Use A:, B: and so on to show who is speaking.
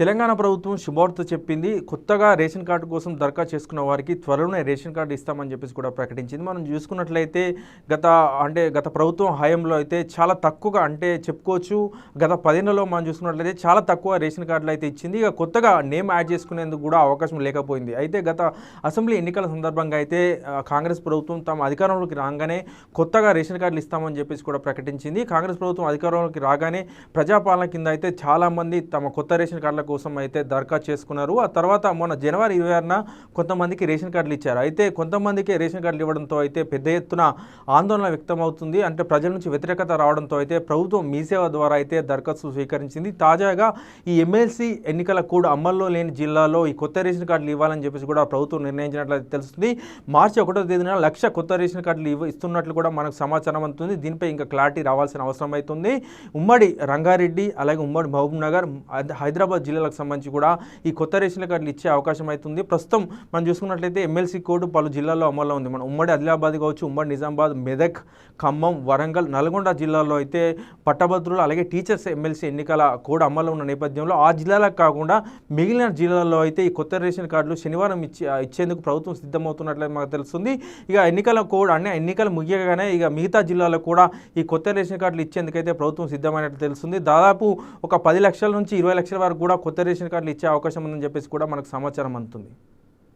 A: తెలంగాణ ప్రభుత్వం శుభవార్త చెప్పింది. కొత్తగా రేషన్ కార్డు కోసం దరఖాస్తు చేసుకున్న వారికి త్వరలోనే రేషన్ కార్డు ఇస్తామని చెప్పేసి కూడా ప్రకటించింది. మనం చూసుకున్నట్లయితే గత అంటే గత ప్రభుత్వం హయాంలో అయితే చాలా తక్కువగా అంటే చెప్పుకోవచ్చు గత పదిహేనులో మనం చూసుకున్నట్లయితే చాలా తక్కువ రేషన్ కార్డులు అయితే ఇచ్చింది. ఇక కొత్తగా నేమ్ యాడ్ చేసుకునేందుకు కూడా అవకాశం లేకపోయింది. అయితే గత అసెంబ్లీ ఎన్నికల సందర్భంగా అయితే కాంగ్రెస్ ప్రభుత్వం తమ అధికారంలోకి రాగానే కొత్తగా రేషన్ కార్డులు ఇస్తామని చెప్పేసి కూడా ప్రకటించింది. కాంగ్రెస్ ప్రభుత్వం అధికారంలోకి రాగానే ప్రజాపాలన కింద అయితే చాలామంది తమ కొత్త రేషన్ కార్డుల కోసం అయితే దరఖాస్తు చేసుకున్నారు. ఆ తర్వాత మొన్న జనవరి ఇరవై ఆరున కొంతమందికి రేషన్ కార్డులు ఇచ్చారు. అయితే కొంతమందికి రేషన్ కార్డులు ఇవ్వడంతో అయితే పెద్ద ఎత్తున ఆందోళన వ్యక్తమవుతుంది. అంటే ప్రజల నుంచి వ్యతిరేకత రావడంతో అయితే ప్రభుత్వం మీ సేవ ద్వారా అయితే దరఖాస్తు స్వీకరించింది. తాజాగా ఈ ఎమ్మెల్సీ ఎన్నికల కూడా అమల్లో లేని జిల్లాలో ఈ కొత్త రేషన్ కార్డులు ఇవ్వాలని చెప్పేసి కూడా ప్రభుత్వం నిర్ణయించినట్లు తెలుస్తుంది. మార్చి ఒకటో తేదీన లక్ష కొత్త రేషన్ కార్డులు ఇవ్వ ఇస్తున్నట్లు కూడా మనకు సమాచారం అందుతుంది. దీనిపై ఇంకా క్లారిటీ రావాల్సిన అవసరం అవుతుంది. ఉమ్మడి రంగారెడ్డి అలాగే ఉమ్మడి మహబూబ్ నగర్ హైదరాబాద్ జిల్లా మహిళలకు సంబంధించి కూడా ఈ కొత్త రేషన్ కార్డులు ఇచ్చే అవకాశం అవుతుంది. ప్రస్తుతం మనం చూసుకున్నట్లయితే ఎమ్మెల్సీ కోడ్ పలు జిల్లాల్లో అమల్లో ఉంది. మన ఉమ్మడి ఆదిలాబాద్ కావచ్చు ఉమ్మడి నిజామాబాద్ మెదక్ ఖమ్మం వరంగల్ నల్గొండ జిల్లాల్లో అయితే పట్టభద్రులు అలాగే టీచర్స్ ఎమ్మెల్సీ ఎన్నికల కోడ్ అమల్లో ఉన్న నేపథ్యంలో ఆ జిల్లాలకు కాకుండా మిగిలిన జిల్లాల్లో అయితే ఈ కొత్త రేషన్ కార్డులు శనివారం ఇచ్చి ఇచ్చేందుకు ప్రభుత్వం సిద్ధమవుతున్నట్లయితే మనకు తెలుస్తుంది. ఇక ఎన్నికల కోడ్ అన్ని ఎన్నికలు ముగియగానే ఇక మిగతా జిల్లాలో కూడా ఈ కొత్త రేషన్ కార్డులు ఇచ్చేందుకైతే ప్రభుత్వం సిద్ధమైనట్టు తెలుస్తుంది. దాదాపు ఒక పది లక్షల నుంచి ఇరవై లక్షల వరకు కూడా కొత్త రేషన్ కార్డులు ఇచ్చే అవకాశం ఉందని చెప్పేసి కూడా మనకు సమాచారం అందుతుంది.